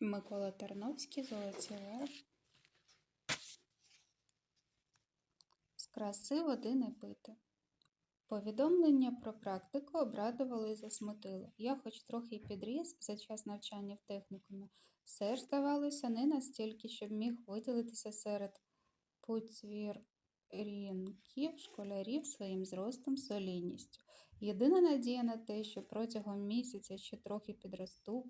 Микола Тарновський, Золоті. З краси води не пити. Повідомлення про практику обрадувало і засмутило. Я хоч трохи підріс за час навчання в технікумі, все ж здавалося не настільки, щоб міг виділитися серед пуцвірінків школярів своїм зростом, солідністю. Єдина надія на те, що протягом місяця ще трохи підросту,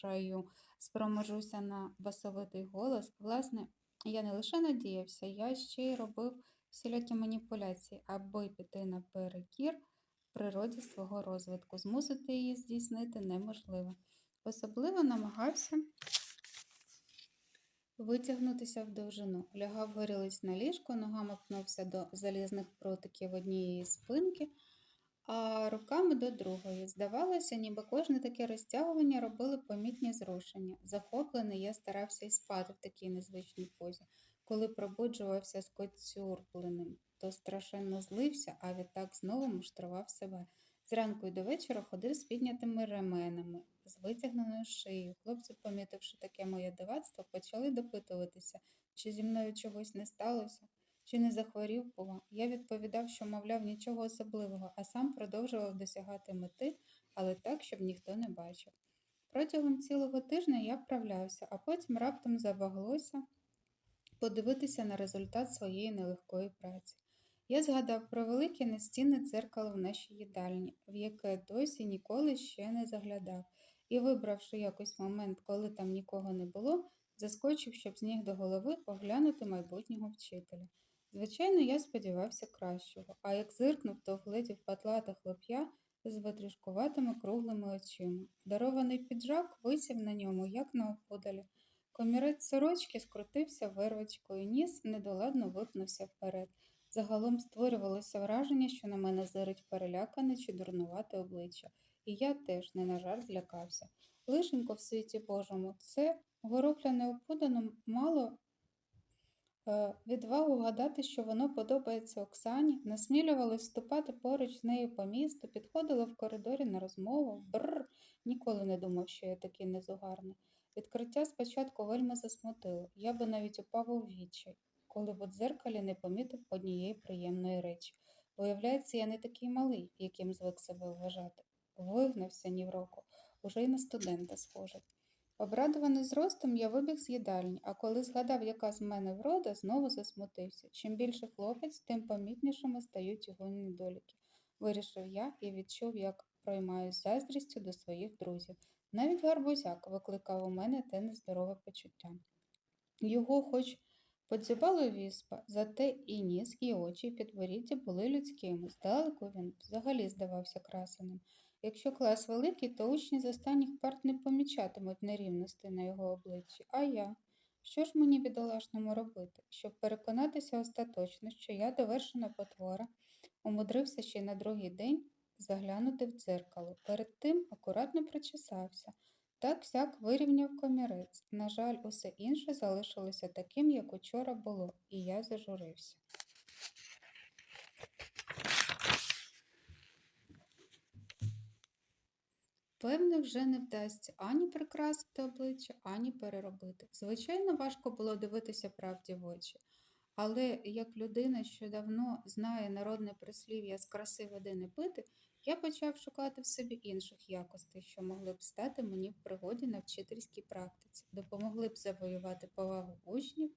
посоліднішаю, спроможуся на басовитий голос. Власне, я не лише надіявся, я ще й робив всілякі маніпуляції, аби піти наперекір природі свого розвитку. Змусити її здійснити неможливо. Особливо намагався витягнутися в довжину. Лягав горілиць на ліжко, ногами пнувся до залізних прутиків однієї спинки, руками до другої. Здавалося, ніби кожне таке розтягування робили помітні зрушення. Захоплений, я старався і спати в такій незвичній позі. Коли пробуджувався з коцюрпленим, то страшенно злився, а відтак знову муштрував себе. Зранку й до вечора ходив з піднятими ременами, з витягненою шиєю. Хлопці, помітивши таке моє дивацтво, почали допитуватися, чи зі мною чогось не сталося, чи не захворів, бува. Я відповідав, що, мовляв, нічого особливого, а сам продовжував досягати мети, але так, щоб ніхто не бачив. Протягом цілого тижня я вправлявся, а потім раптом забаглося подивитися на результат своєї нелегкої праці. Я згадав про велике настінне дзеркало в нашій їдальні, в яке досі ніколи ще не заглядав, і, вибравши якось момент, коли там нікого не було, заскочив, щоб з ніг до голови оглянути майбутнього вчителя. Звичайно, я сподівався кращого, а як зиркнув, то вгледів патлата хлоп'я з витрішкуватими круглими очима. Дарований піджак висів на ньому, як на опудалі. Комірець сорочки скрутився вирвачкою, ніс недоладно випнувся вперед. Загалом створювалося враження, що на мене зирить перелякане чи дурнувате обличчя, і я теж не на жарт злякався. Лишенько в світі Божому, це горохляне опудано мало відвагу гадати, що воно подобається Оксані, насмілювалось ступати поруч з нею по місту, підходило в коридорі на розмову. Бррр, ніколи не думав, що я такий незугарний. Відкриття спочатку вельми засмутило, я би навіть упав у відчай, коли в дзеркалі не помітив однієї приємної речі. Виявляється, я не такий малий, яким звик себе вважати. Вигнався ні в року, уже й на студента схожий. Обрадований зростом, я вибіг з їдальні, а коли згадав, яка з мене врода, знову засмутився. Чим більше хлопець, тим помітнішими стають його недоліки. Вирішив я і відчув, як проймаюсь заздрістю до своїх друзів. Навіть гарбузяк викликав у мене те нездорове почуття. Його, хоч подзюбало віспа, зате і ніс, і очі, і підборіддя були людськими. Здалеку він взагалі здавався красеним. Якщо клас великий, то учні з останніх парт не помічатимуть нерівностей на його обличчі. А я? Що ж мені бідолашному робити? Щоб переконатися остаточно, що я довершена потвора, умудрився ще на другий день заглянути в дзеркало. Перед тим акуратно причесався. Так сяк вирівняв комірець. На жаль, усе інше залишилося таким, як учора було, і я зажурився. Певне, вже не вдасться ані прикрасити обличчя, ані переробити. Звичайно, важко було дивитися правді в очі. Але як людина, що давно знає народне прислів'я з краси води не пити, я почав шукати в собі інших якостей, що могли б стати мені в пригоді на вчительській практиці, допомогли б завоювати повагу учнів,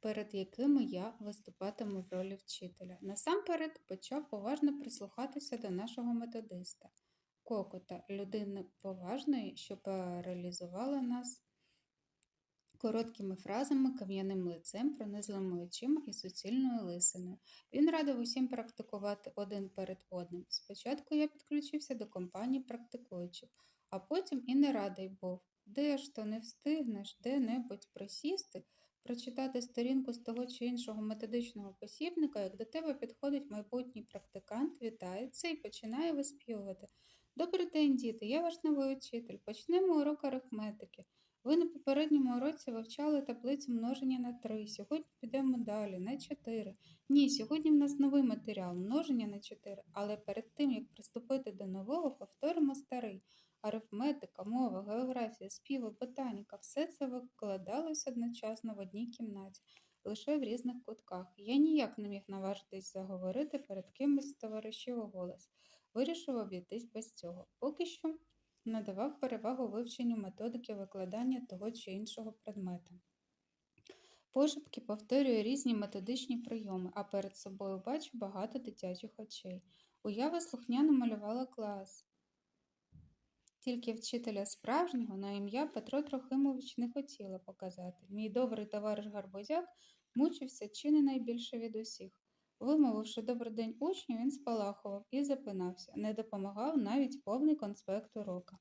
перед якими я виступатиму в ролі вчителя. Насамперед почав поважно прислухатися до нашого методиста, Кокота, людини поважної, що паралізувала нас короткими фразами, кам'яним лицем, пронизливими очима і суцільною лисиною. Він радив усім практикувати один перед одним. Спочатку я підключився до компанії практикуючих, а потім і не радий був. Де ж то не встигнеш де-небудь присісти, прочитати сторінку з того чи іншого методичного посібника, як до тебе підходить майбутній практикант, вітається і починає виспівувати. Добрий день, діти, я ваш новий учитель. Почнемо урок арифметики. Ви на попередньому уроці вивчали таблицю множення на 3. Сьогодні підемо далі на 4. Ні, сьогодні в нас новий матеріал множення на 4, але перед тим, як приступити до нового, повторимо старий. арифметика, мова, географія, співи, ботаніка все це викладалось одночасно в одній кімнаті, лише в різних кутках. Я ніяк не міг наважитись заговорити перед кимось з товаришів голос. Вирішив обійтись без цього. Поки що надавав перевагу вивченню методики викладання того чи іншого предмета. Пошепки повторюю різні методичні прийоми, а перед собою бачу багато дитячих очей. Уява слухняно малювала клас. Тільки вчителя справжнього на ім'я Петро Трохимович не хотіла показати. Мій добрий товариш Гарбузяк мучився чи не найбільше від усіх. Вимовивши добрий день учню, він спалахував і запинався, не допомагав навіть повний конспект урока.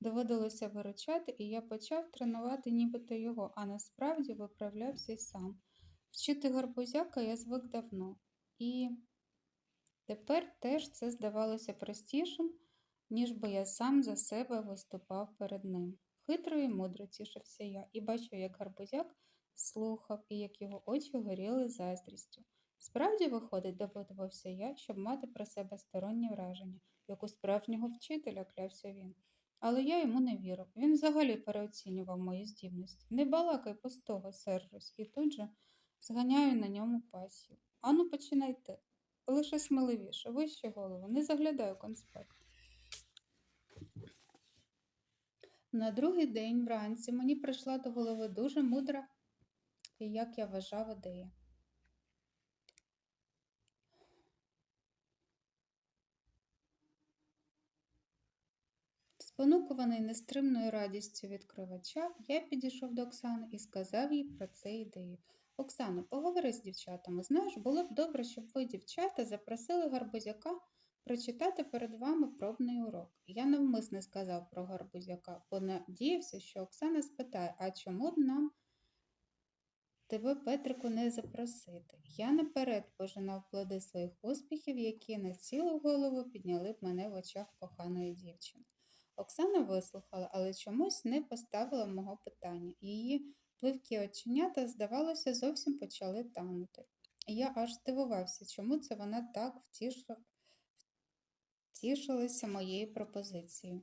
Доводилося виручати, і я почав тренувати нібито його, а насправді виправлявся й сам. Вчити гарбузяка я звик давно, і тепер теж це здавалося простішим, ніж би я сам за себе виступав перед ним. Хитро і мудро тішився я і бачив, як гарбузяк слухав і як його очі горіли заздрістю. Справді, виходить, допитувався я, щоб мати про себе стороннє враження, як у справжнього вчителя клявся він. Але я йому не вірив. Він взагалі переоцінював мої здібності. Не балакай пустого, сержусь, і тут же зганяю на ньому пасію. Ану, починайте. Лише сміливіше, вище голову, не заглядай у конспект. На другий день вранці мені прийшла до голови дуже мудра як я вважав, ідея. Спонукуваний нестримною радістю відкривача, я підійшов до Оксани і сказав їй про це ідею. Оксано, поговори з дівчатами. Знаєш, було б добре, щоб ви, дівчата, запросили гарбузяка прочитати перед вами пробний урок. Я навмисне сказав про гарбузяка, бо надіявся, що Оксана спитає, а чому б нам тебе, Петрику, не запросити? Я наперед пожинав плоди своїх успіхів, які на цілу голову підняли б мене в очах коханої дівчини. Оксана вислухала, але чомусь не поставила мого питання. Її пливкі оченята, здавалося, зовсім почали танути. Я аж здивувався, чому це вона так втішила, втішилася моєю пропозицією.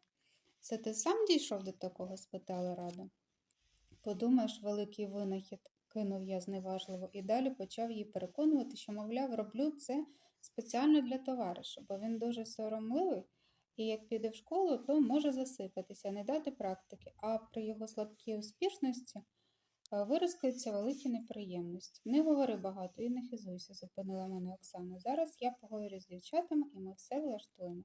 Це ти сам дійшов до такого? спитала Рада. Подумаєш, великий винахід, кинув я зневажливо і далі почав її переконувати, що, мовляв, роблю це спеціально для товариша, бо він дуже соромливий. І як піде в школу, то може засипатися, не дати практики, а при його слабкій успішності е, вирискаються великі неприємності. Не говори багато і не хизуйся, зупинила мене Оксана. Зараз я поговорю з дівчатами і ми все влаштуємо.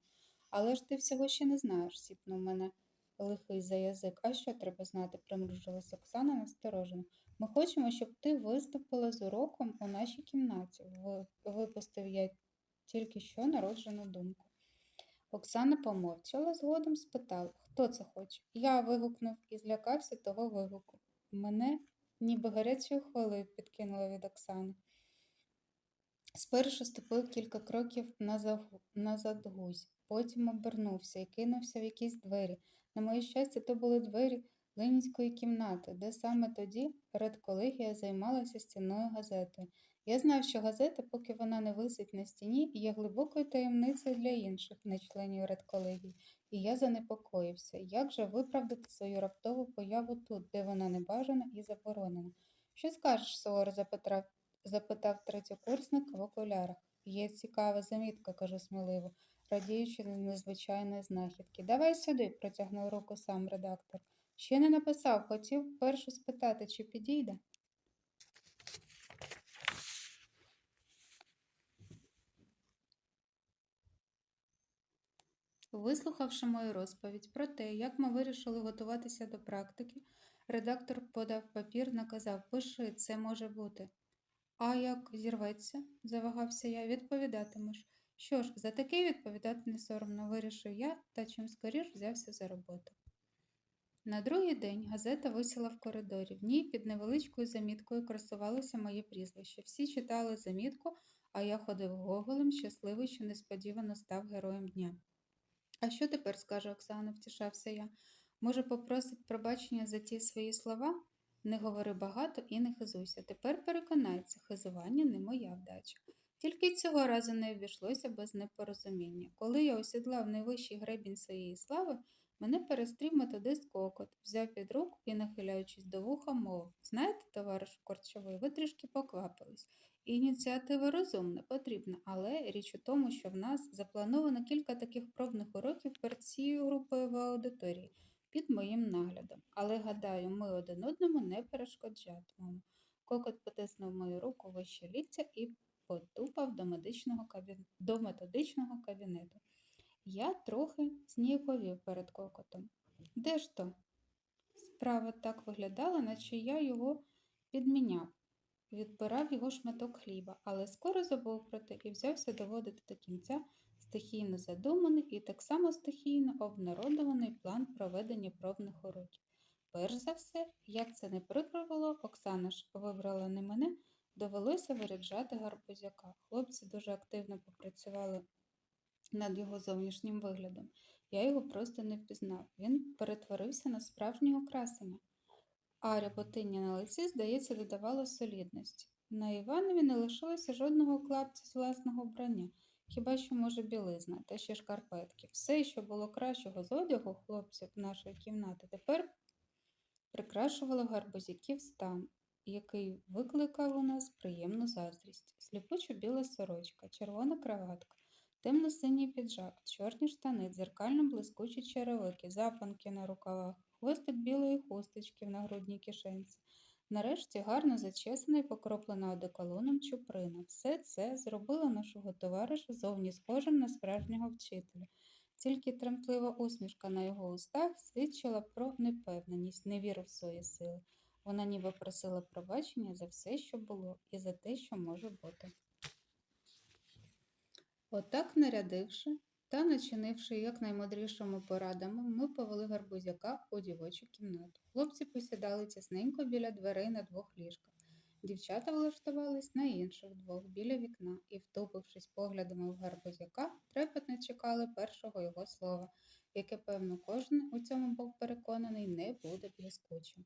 Але ж ти всього ще не знаєш, сіпнув мене лихий за язик. А що треба знати? примружилась Оксана насторожено. Ми хочемо, щоб ти виступила з уроком у нашій кімнаті. Випустив я тільки що народжену думку. Оксана помовчала, згодом спитала, хто це хоче. Я вигукнув і злякався того вигуку. Мене ніби гарячою хвилею підкинуло від Оксани. Спершу ступив кілька кроків назад гузь, потім обернувся і кинувся в якісь двері. На моє щастя, то були двері Ленінської кімнати, де саме тоді редколегія займалася стінною газетою. Я знав, що газета, поки вона не висить на стіні, є глибокою таємницею для інших, не членів редколегії, і я занепокоївся, як же виправдати свою раптову появу тут, де вона небажана і заборонена. Що скажеш, суворо запитав, запитав третєкурсник в окулярах. Є цікава замітка, кажу сміливо, радіючи з незвичайної знахідки. Давай сюди, протягнув руку сам редактор. Ще не написав, хотів першу спитати, чи підійде. Вислухавши мою розповідь про те, як ми вирішили готуватися до практики, редактор подав папір, наказав Пиши, це може бути. А як зірветься, завагався я, відповідатимеш. Що ж, за таке відповідати не соромно, вирішив я та чим скоріш взявся за роботу. На другий день газета висіла в коридорі. В ній під невеличкою заміткою красувалося моє прізвище. Всі читали замітку, а я ходив гоголем, щасливий, що несподівано став героєм дня. А що тепер скаже Оксана, втішався я. Може, попросить пробачення за ті свої слова? Не говори багато і не хизуйся. Тепер переконається, хизування не моя вдача. Тільки цього разу не обійшлося без непорозуміння. Коли я осідлав найвищий гребінь своєї слави, Мене перестрів методист Кокот, взяв під руку і, нахиляючись до вуха, мовив Знаєте, товаришу Корчовий, ви трішки поквапились. Ініціатива розумна, потрібна, але річ у тому, що в нас заплановано кілька таких пробних уроків перед цією групою в аудиторії під моїм наглядом. Але, гадаю, ми один одному не перешкоджатимемо. Кокот потиснув мою руку вище ліктя і потупав до, медичного кабін... до методичного кабінету. Я трохи зніяковів перед кокотом. Де ж то? Справа так виглядала, наче я його підміняв, відбирав його шматок хліба, але скоро забув про те і взявся доводити до кінця стихійно задуманий і так само стихійно обнародований план проведення пробних уроків. Перш за все, як це не прикро було, Оксана ж вибрала не мене, довелося виряджати гарбузяка. Хлопці дуже активно попрацювали над його зовнішнім виглядом. Я його просто не впізнав. Він перетворився на справжнього красення. А ряботиння на лиці, здається, додавало солідності. На Іванові не лишилося жодного клапця з власного вбрання, хіба що, може, білизна та ще шкарпетки. Все, що було кращого з одягу хлопців нашої кімнати, тепер прикрашувало гарбузяків стан, який викликав у нас приємну заздрість. Сліпучо біла сорочка, червона краватка, темно-синій піджак, чорні штани, дзеркально блискучі черевики, запанки на рукавах, хвостик білої хусточки в нагрудній кишенці. Нарешті гарно зачесана і покроплена одеколоном чуприна. Все це зробило нашого товариша зовні схожим на справжнього вчителя. Тільки тремтлива усмішка на його устах свідчила про непевненість, невіру в свої сили. Вона ніби просила пробачення за все, що було, і за те, що може бути. Отак, нарядивши та начинивши якнаймудрішими порадами, ми повели гарбузяка у дівочу кімнату. Хлопці посідали тісненько біля дверей на двох ліжках. Дівчата влаштувались на інших двох біля вікна і, втупившись поглядами в гарбузяка, трепетно чекали першого його слова, яке, певно, кожен у цьому був переконаний, не буде блискучим.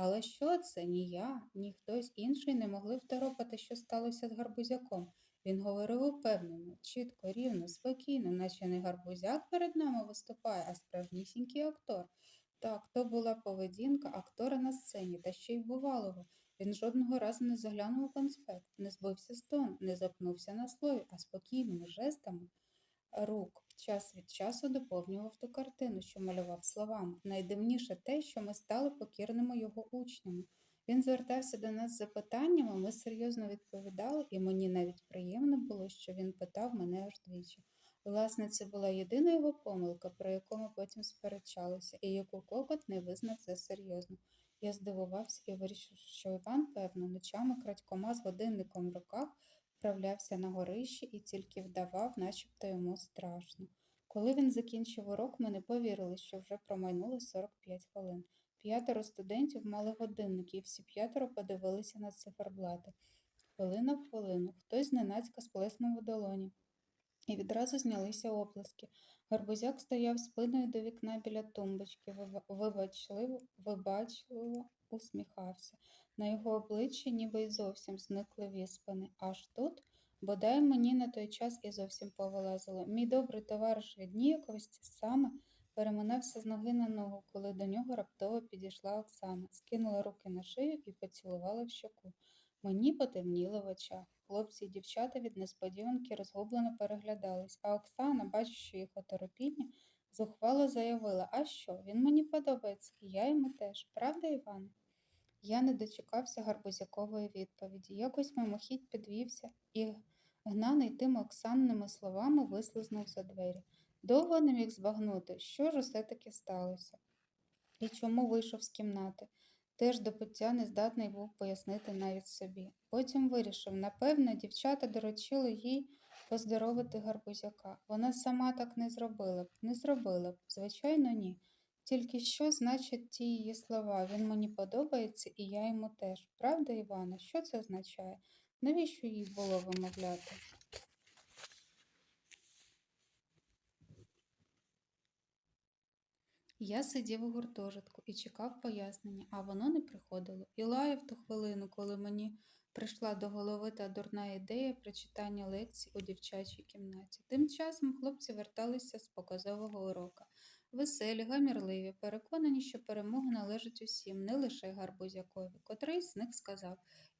Але що це? Ні я, ні хтось інший не могли второпати, що сталося з гарбузяком. Він говорив упевнено, чітко, рівно, спокійно, наче не гарбузяк перед нами виступає, а справжнісінький актор. Так, то була поведінка актора на сцені, та ще й бувалого. Він жодного разу не заглянув у конспект, не збився з тон, не запнувся на слові, а спокійними жестами рук час від часу доповнював ту картину, що малював словами. Найдивніше те, що ми стали покірними його учнями. Він звертався до нас з запитаннями, ми серйозно відповідали, і мені навіть приємно було, що він питав мене аж двічі. Власне, це була єдина його помилка, про яку ми потім сперечалися, і яку кокот не визнав за серйозно. Я здивувався і вирішив, що Іван, певно, ночами крадькома з годинником в руках вправлявся на горищі і тільки вдавав, начебто йому страшно. Коли він закінчив урок, ми не повірили, що вже промайнуло 45 хвилин. П'ятеро студентів мали годинники, і всі п'ятеро подивилися на циферблати. Хвилина в хвилину, хтось зненацька сплеснув у долоні. І відразу знялися оплески. Гарбузяк стояв спиною до вікна біля тумбочки, виба- вибачливо, вибачливо усміхався. На його обличчі ніби й зовсім зникли віспани. Аж тут, бодай мені на той час і зовсім повилазило. Мій добрий товариш від ніяковості саме переминався з ноги на ногу, коли до нього раптово підійшла Оксана, скинула руки на шию і поцілувала в щоку. Мені потемніло в очах. Хлопці і дівчата від несподіванки розгублено переглядались, а Оксана, бачачи їх оторопіння, зухвало заявила, а що, він мені подобається, і я йому теж. Правда, Іване? Я не дочекався гарбузякової відповіді. Якось мимохідь підвівся і, гнаний тими Оксанними словами, вислизнув за двері. Довго не міг збагнути, що ж усе таки сталося, і чому вийшов з кімнати. Теж до пуття не здатний був пояснити навіть собі. Потім вирішив, напевно, дівчата доручили їй поздоровити гарбузяка. Вона сама так не зробила б, не зробила б, звичайно, ні. Тільки що значать ті її слова? Він мені подобається, і я йому теж. Правда, Івана? Що це означає? Навіщо їй було вимовляти? Я сидів у гуртожитку і чекав пояснення, а воно не приходило. І лаяв ту хвилину, коли мені прийшла до голови та дурна ідея прочитання лекцій у дівчачій кімнаті. Тим часом хлопці верталися з показового урока. Веселі, гамірливі, переконані, що перемога належить усім, не лише гарбузякові. Котрий з них сказав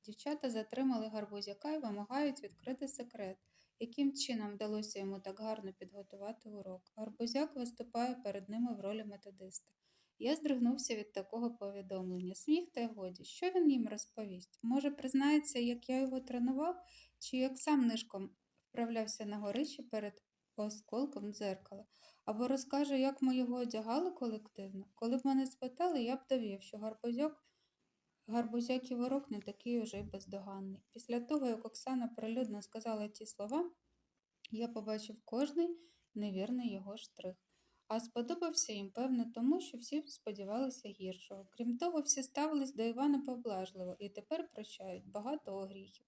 дівчата затримали гарбузяка і вимагають відкрити секрет. Яким чином вдалося йому так гарно підготувати урок? Гарбузяк виступає перед ними в ролі методиста. Я здригнувся від такого повідомлення. Сміх та й годі. Що він їм розповість? Може, признається, як я його тренував, чи як сам нишком вправлявся на горищі перед осколком дзеркала, або розкаже, як ми його одягали колективно. Коли б мене спитали, я б довів, що гарбузяк Гарбузяк і ворог не такий уже й бездоганний. Після того, як Оксана прилюдно сказала ті слова, я побачив кожний невірний його штрих. А сподобався їм, певно, тому, що всі сподівалися гіршого. Крім того, всі ставились до Івана поблажливо і тепер прощають багато гріхів.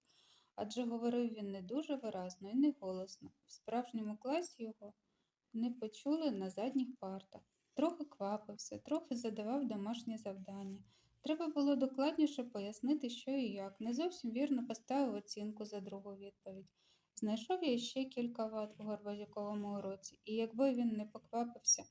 Адже говорив він не дуже виразно і не голосно. В справжньому класі його не почули на задніх партах. Трохи квапився, трохи задавав домашні завдання. Треба було докладніше пояснити, що і як. Не зовсім вірно поставив оцінку за другу відповідь. Знайшов я ще кілька вад у Горбазяковому уроці, і якби він не поквапився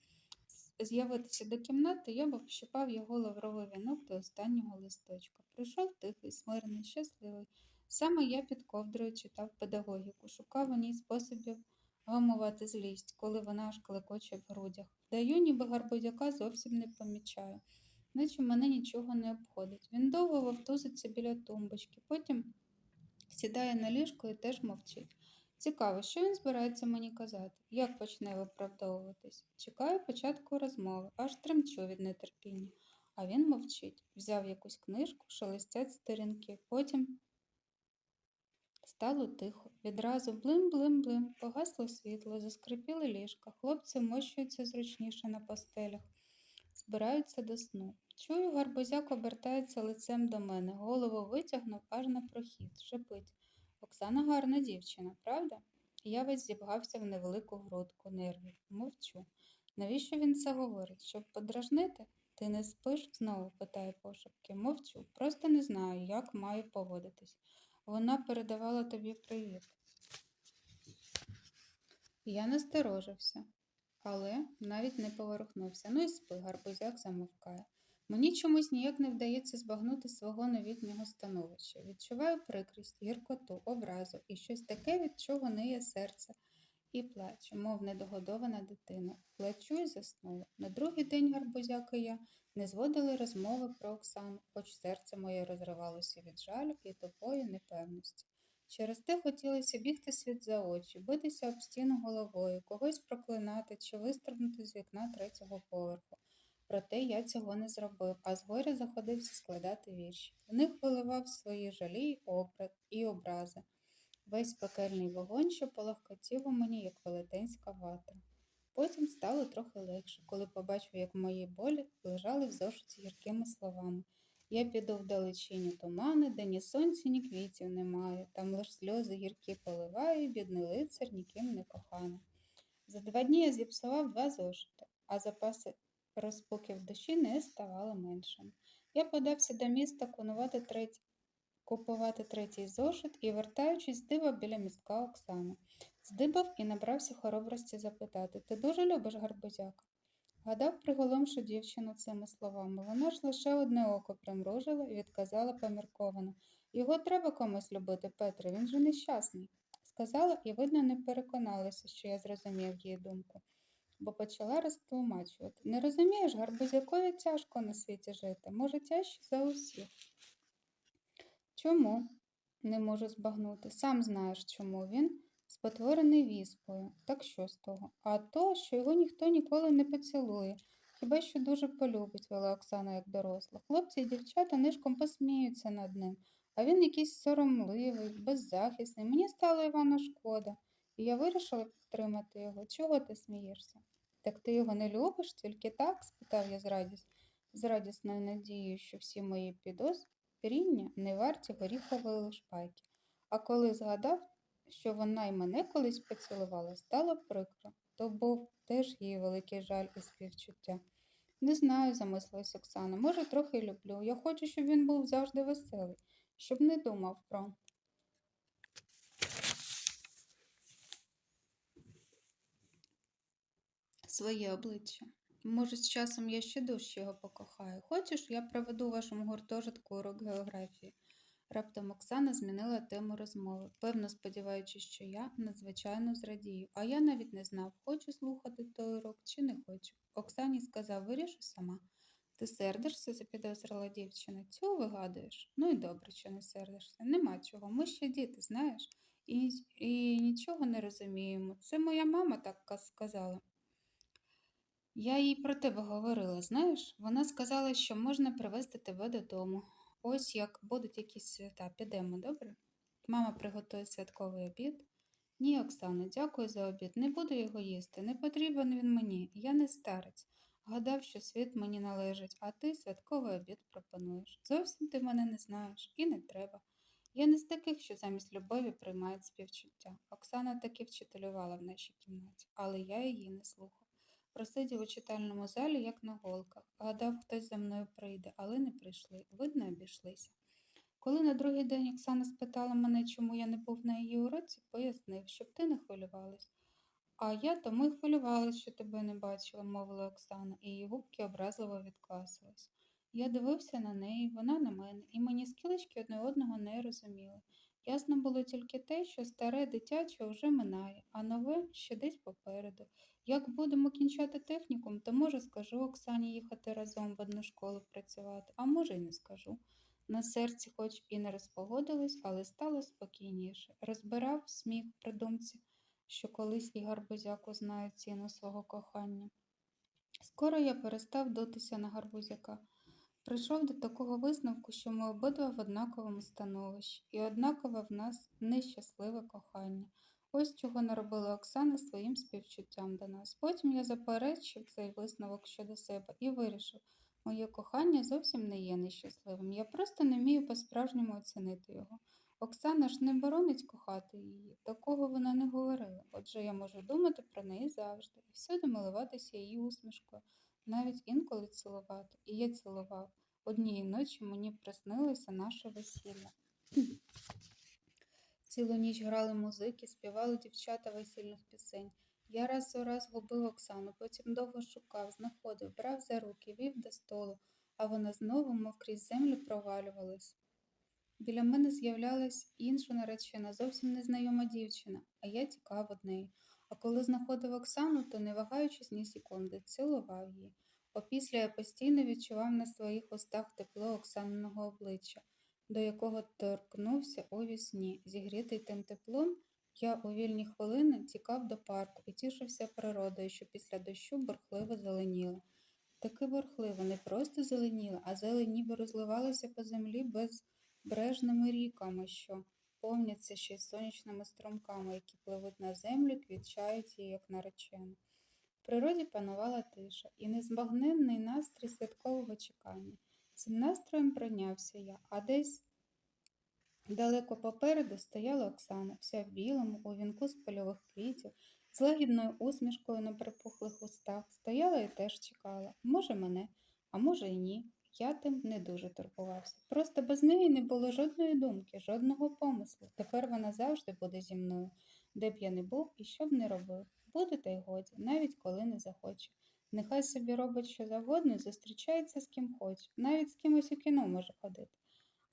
з'явитися до кімнати, я б общипав його лавровий вінок до останнього листочка. Прийшов тихий, смирний, щасливий. Саме я під ковдрою читав педагогіку, шукав у ній способів гамувати злість, коли вона аж клекоче в грудях. Даю, ніби гарбузяка зовсім не помічаю наче мене нічого не обходить. Він довго вовтузиться біля тумбочки, потім сідає на ліжко і теж мовчить. Цікаво, що він збирається мені казати, як почне виправдовуватись. Чекаю початку розмови, аж тремчу від нетерпіння. А він мовчить, взяв якусь книжку, шелестять сторінки, потім стало тихо. Відразу блим-блим-блим, погасло світло, заскрипіли ліжка, хлопці мощуються зручніше на постелях збираються до сну. Чую, гарбузяк обертається лицем до мене, голову витягнув аж на прохід, шепить. Оксана гарна дівчина, правда? Я весь зібгався в невелику грудку нервів. Мовчу. Навіщо він це говорить? Щоб подражнити? Ти не спиш? знову питає пошепки. Мовчу. Просто не знаю, як маю поводитись. Вона передавала тобі привіт. Я насторожився але навіть не поворухнувся. Ну і спи, гарбузяк замовкає. Мені чомусь ніяк не вдається збагнути свого новітнього становища. Відчуваю прикрість, гіркоту, образу і щось таке, від чого ниє серце. І плачу, мов недогодована дитина. Плачу і заснула. На другий день гарбузяк і я не зводили розмови про Оксану, хоч серце моє розривалося від жалю і тупої непевності. Через те хотілося бігти світ за очі, битися об стіну головою, когось проклинати чи вистрибнути з вікна третього поверху. Проте я цього не зробив, а згоря заходився складати вірші. В них виливав свої жалі і образи. Весь пекельний вогонь, що полегкотів у мені, як велетенська вата. Потім стало трохи легше, коли побачив, як мої болі лежали в зошиті гіркими словами. Я піду в далечині тумани, де ні сонця, ні квітів немає, там лиш сльози гіркі поливає, бідний лицар ніким не коханий. За два дні я зіпсував два зошити, а запаси розпуки в душі не ставали меншими. Я подався до міста кунувати третій, купувати третій зошит і, вертаючись, здибав біля містка Оксани. Здибав і набрався хоробрості запитати Ти дуже любиш гарбузяка? Гадав, приголомшу дівчину цими словами. Вона ж лише одне око примружила і відказала помірковано. Його треба комусь любити, Петре, він же нещасний. Сказала і, видно, не переконалася, що я зрозумів її думку, бо почала розтлумачувати. Не розумієш, гарбузякові тяжко на світі жити, може, тяжче за усіх. Чому? Не можу збагнути. Сам знаєш, чому він спотворений віспою. Так що з того? А то, що його ніхто ніколи не поцілує. Хіба що дуже полюбить, вела Оксана як доросла. Хлопці і дівчата нишком посміються над ним, а він якийсь соромливий, беззахисний. Мені стало Івана шкода, і я вирішила підтримати його. Чого ти смієшся? Так ти його не любиш, тільки так? спитав я з радість, з радісною надією, що всі мої підозріння не варті горіхової лушпайки. А коли згадав, що вона й мене колись поцілувала, стало прикро. То був теж її великий жаль і співчуття. Не знаю, замислилась Оксана. Може, трохи люблю. Я хочу, щоб він був завжди веселий, щоб не думав про. Своє обличчя. Може, з часом я ще дужче його покохаю. Хочеш, я проведу у вашому гуртожитку урок географії. Раптом Оксана змінила тему розмови, певно сподіваючись, що я надзвичайно зрадію, а я навіть не знав, хочу слухати той урок чи не хочу. Оксані сказав, вирішу сама. Ти сердишся, запідозрила дівчина. Цього вигадуєш? Ну і добре, що не сердишся. Нема чого. Ми ще діти, знаєш, і, і нічого не розуміємо. Це моя мама так сказала. Я їй про тебе говорила, знаєш? Вона сказала, що можна привезти тебе додому. Ось як будуть якісь свята, підемо, добре? Мама приготує святковий обід. Ні, Оксано, дякую за обід. Не буду його їсти. Не потрібен він мені. Я не старець. Гадав, що світ мені належить, а ти святковий обід пропонуєш. Зовсім ти мене не знаєш і не треба. Я не з таких, що замість любові приймають співчуття. Оксана таки вчителювала в нашій кімнаті, але я її не слухав. Просидів у читальному залі, як на голках. Гадав, хтось за мною прийде, але не прийшли. Видно, обійшлися. Коли на другий день Оксана спитала мене, чому я не був на її уроці, пояснив, щоб ти не хвилювалась. А я тому й хвилювалась, що тебе не бачила, мовила Оксана, і її губки образливо відкласились. Я дивився на неї, вона на мене, і мені скілечки одне одного не розуміли. Ясно було тільки те, що старе дитяче вже минає, а нове ще десь попереду. Як будемо кінчати технікум, то може скажу Оксані їхати разом в одну школу працювати, а може й не скажу. На серці, хоч і не розпогодилось, але стало спокійніше. Розбирав сміх при думці, що колись і гарбузяк узнає ціну свого кохання. Скоро я перестав дутися на гарбузяка. Прийшов до такого висновку, що ми обидва в однаковому становищі, і однакове в нас нещасливе кохання. Ось чого наробила Оксана своїм співчуттям до нас. Потім я заперечив цей висновок щодо себе і вирішив, моє кохання зовсім не є нещасливим. Я просто не вмію по-справжньому оцінити його. Оксана ж не боронить кохати її, такого вона не говорила. Отже, я можу думати про неї завжди і всюди милуватися її усмішкою, навіть інколи цілувати. І я цілував. Однієї ночі мені приснилося наше весілля. Цілу ніч грали музики, співали дівчата весільних пісень. Я раз у раз губив Оксану, потім довго шукав, знаходив, брав за руки, вів до столу, а вона знову, мов крізь землю, провалювалась. Біля мене з'являлась інша наречена, зовсім незнайома дівчина, а я тікав від неї. А коли знаходив Оксану, то, не вагаючись ні секунди, цілував її. Опісля я постійно відчував на своїх устах тепло Оксаниного обличчя, до якого торкнувся у вісні. Зігрітий тим теплом, я у вільні хвилини тікав до парку і тішився природою, що після дощу бурхливо зеленіла. Таки бурхливо, не просто зеленіла, а зелень ніби розливалася по землі безбрежними ріками, що повняться ще й сонячними струмками, які пливуть на землю, квітчають її, як наречена. В природі панувала тиша і незбагненний настрій святкового чекання. Цим настроєм прийнявся я, а десь далеко попереду стояла Оксана, вся в білому, у вінку з польових квітів, з лагідною усмішкою на припухлих устах, стояла і теж чекала. Може, мене, а може й ні. Я тим не дуже турбувався. Просто без неї не було жодної думки, жодного помислу. Тепер вона завжди буде зі мною, де б я не був і що б не робив. Буде та й годі, навіть коли не захоче. Нехай собі робить що завгодно і зустрічається з ким хоче, навіть з кимось у кіно може ходити.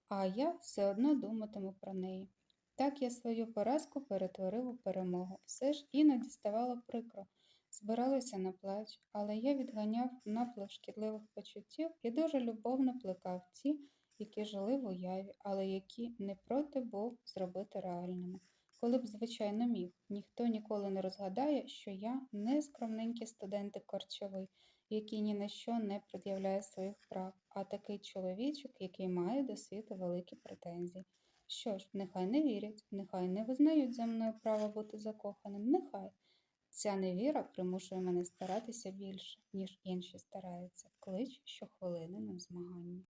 А я все одно думатиму про неї. Так я свою поразку перетворив у перемогу. Все ж іноді ставало прикро, збиралося на плач, але я відганяв наплив шкідливих почуттів і дуже любовно плекав ті, які жили в уяві, але які не проти був зробити реальними. Коли б, звичайно, міг, ніхто ніколи не розгадає, що я не скромненький студентик корчовий, який ні на що не пред'являє своїх прав, а такий чоловічок, який має до світу великі претензії. Що ж, нехай не вірять, нехай не визнають за мною право бути закоханим, нехай. Ця невіра примушує мене старатися більше, ніж інші стараються, клич щохвилини на змагання.